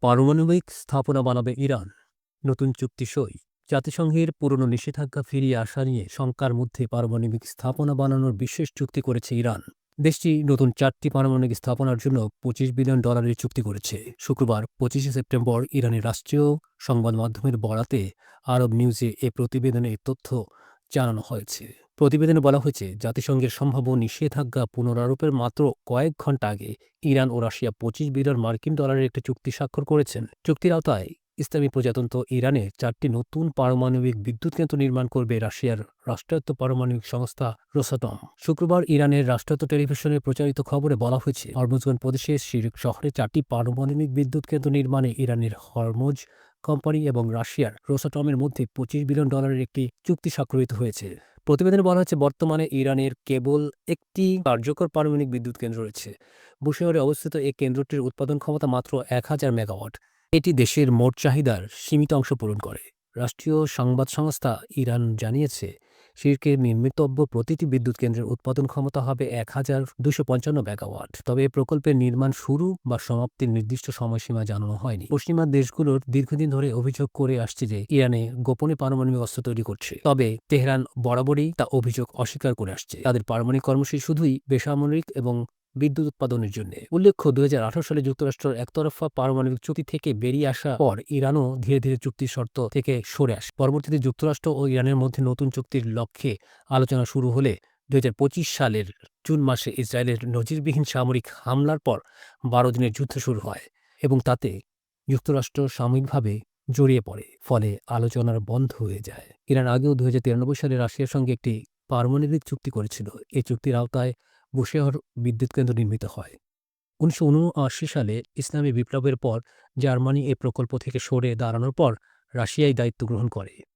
পারমাণবিক স্থাপনা বানাবে ইরান। নতুন চুক্তি সই। জাতিসংঘের পুরনো নিষেধাজ্ঞা ফিরিয়ে আসা নিয়ে শঙ্কার মধ্যে পারমাণবিক স্থাপনা বানানোর বিশেষ চুক্তি করেছে ইরান। দেশটি নতুন চারটি পারমাণবিক স্থাপনার জন্য পঁচিশ বিলিয়ন ডলারের চুক্তি করেছে। শুক্রবার পঁচিশে সেপ্টেম্বর ইরানের রাষ্ট্রীয় সংবাদ মাধ্যমের বরাতে আরব নিউজে এ প্রতিবেদনে তথ্য জানানো হয়েছে। প্রতিবেদনে বলা হয়েছে, জাতিসংঘের সম্ভাব্য নিষেধাজ্ঞা পুনরারোপের মাত্র কয়েক ঘণ্টা আগে ইরান ও রাশিয়া পঁচিশ বিলিয়ন মার্কিন ডলারের একটি চুক্তি স্বাক্ষর করেছেন। চুক্তির আওতায় ইসলামী প্রজাতন্ত্র ইরানে চারটি নতুন পারমাণবিক বিদ্যুৎ কেন্দ্র নির্মাণ করবে রাশিয়ার রাষ্ট্রায়ত্ত পারমাণবিক সংস্থা রোসাটম। শুক্রবার ইরানের রাষ্ট্রায়ত্ত টেলিভিশনে প্রচারিত খবরে বলা হয়েছে, হরমুজগঞ্জ প্রদেশের শিরিক শহরে চারটি পারমাণবিক বিদ্যুৎ কেন্দ্র নির্মাণে ইরানের হরমুজ কোম্পানি এবং রাশিয়ার রোসাটমের মধ্যে পঁচিশ বিলিয়ন ডলারের একটি চুক্তি স্বাক্ষরিত হয়েছে। প্রতিবেদনে বলা হচ্ছে বর্তমানে ইরানের কেবল একটি কার্যকর পারমাণবিক বিদ্যুৎ কেন্দ্র রয়েছে। বুশেহরে অবস্থিত এই কেন্দ্রটির উৎপাদন ক্ষমতা মাত্র এক হাজার মেগাওয়াট। এটি দেশের মোট চাহিদার সীমিত অংশ পূরণ করে। রাষ্ট্রীয় সংবাদ সংস্থা ইরান জানিয়েছে শির্কের নির্মিতব্য প্রতিটি বিদ্যুৎ কেন্দ্রের উৎপাদন ক্ষমতা হবে এক হাজার দুশো পঞ্চান্ন মেগাওয়াট। তবে এই প্রকল্পের নির্মাণ শুরু বা সমাপ্তির নির্দিষ্ট সময়সীমা জানানো হয়নি। পশ্চিমা দেশগুলোর দীর্ঘদিন ধরে অভিযোগ করে আসছে যে ইরানে গোপনে পারমাণবিক অস্ত্র তৈরি করছে। তবে তেহরান বরাবরই তা অভিযোগ অস্বীকার করে আসছে। তাদের পারমাণবিক কর্মসূচি শুধুই বেসামরিক এবং বিদ্যুৎ উৎপাদনের জন্য। উল্লেখ্য দুই সালে যুক্তরাষ্ট্রের একতরফা পারমাণবিক চুক্তি থেকে বেরিয়ে আসার পর ইরানও ধীরে ধীরে চুক্তির শর্ত থেকে সরে আসে। পরবর্তীতে যুক্তরাষ্ট্র ও ইরানের মধ্যে নতুন চুক্তির লক্ষ্যে আলোচনা শুরু হলে দুই সালের জুন মাসে ইসরায়েলের নজিরবিহীন সামরিক হামলার পর বারো দিনের যুদ্ধ শুরু হয় এবং তাতে যুক্তরাষ্ট্র সাময়িকভাবে জড়িয়ে পড়ে, ফলে আলোচনার বন্ধ হয়ে যায়। ইরান আগেও দুই হাজার তিরানব্বই সালে রাশিয়ার সঙ্গে একটি পারমাণবিক চুক্তি করেছিল। এই চুক্তির আওতায় বুশেহর বিদ্যুৎ কেন্দ্র নির্মিত হয়। উনিশশো সালে ইসলামী বিপ্লবের পর জার্মানি এ প্রকল্প থেকে সরে দাঁড়ানোর পর রাশিয়াই দায়িত্ব গ্রহণ করে।